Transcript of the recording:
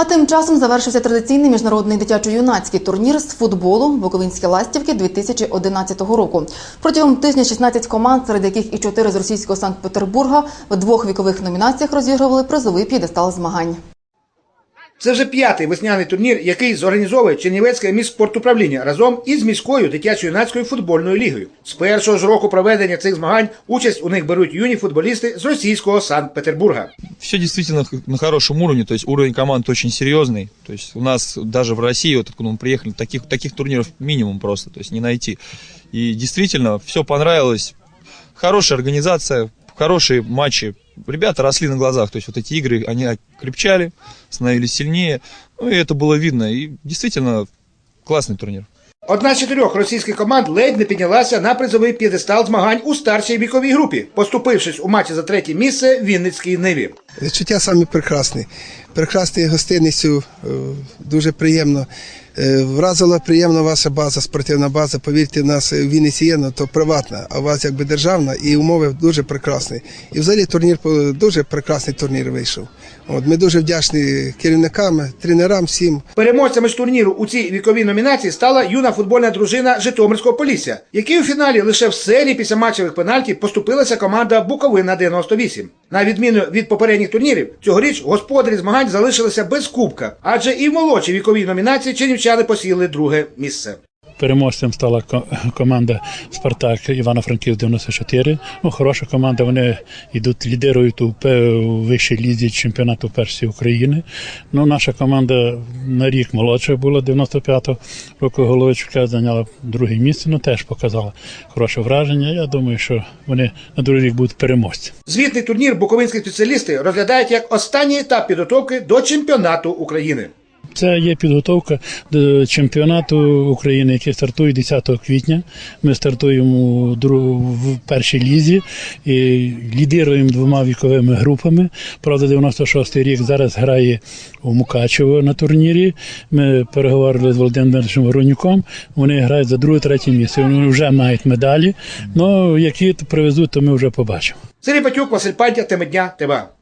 А тим часом завершився традиційний міжнародний дитячо-юнацький турнір з футболу Буковинські ластівки 2011 року. Протягом тижня 16 команд, серед яких і 4 з російського Санкт-Петербурга, в двох вікових номінаціях розігрували призовий п'єдестал змагань. Це вже п'ятий весняний турнір, який зорганізовує Чернівецьке міськспортуправління разом із міською дитячо-юнацькою футбольною лігою. З першого ж року проведення цих змагань участь у них беруть юні футболісти з російського Санкт-Петербурга. все действительно на хорошем уровне, то есть уровень команд очень серьезный. То есть у нас даже в России, вот откуда мы приехали, таких, таких турниров минимум просто, то есть не найти. И действительно, все понравилось. Хорошая организация, хорошие матчи Ребята росли на глазах, то есть вот эти игры, они крепчали, становились сильнее. Ну и это было видно. И действительно классный турнир. Одна з чотирьох російських команд ледь не піднялася на призовий п'єдестал змагань у старшій віковій групі, поступившись у матчі за третє місце Вінницькій Ниві. Відчуття самі прекрасні. Прекрасні гостинністю, е, дуже приємно. Е, Вразила приємно ваша база, спортивна база. Повірте, в нас в Вінниці є, ну, то приватна, а у вас якби державна, і умови дуже прекрасні. І взагалі турнір по- дуже прекрасний турнір вийшов. От, ми дуже вдячні керівникам, тренерам, всім. Переможцями з турніру у цій віковій номінації стала юна футбольна дружина Житомирського Полісся, якій у фіналі лише в серії після матчевих пенальтів поступилася команда Буковина 98. На відміну від попередніх турнірів, цьогоріч господарі змагань залишилися без кубка, адже і в молодшій віковій номінації чернівчани посіли друге місце. Переможцем стала команда Спартак Івано-Франків 94. Ну, хороша команда. Вони йдуть, лідирують у вищій лізі чемпіонату першої України. Ну, наша команда на рік молодша була 95-го року Головичка, зайняла друге місце, ну теж показала хороше враження. Я думаю, що вони на другий рік будуть переможці. Звітний турнір буковинські спеціалісти розглядають як останній етап підготовки до чемпіонату України. Це є підготовка до чемпіонату України, який стартує 10 квітня. Ми стартуємо в першій лізі і лідируємо двома віковими групами. Правда, 96-й рік зараз грає у Мукачево на турнірі. Ми переговорили з Володимиром Воронюком. Вони грають за друге, третє місце. Вони вже мають медалі. Ну які привезуть, то ми вже побачимо. Сергій Патюк, Василь Пантя, Теми дня, ТВА.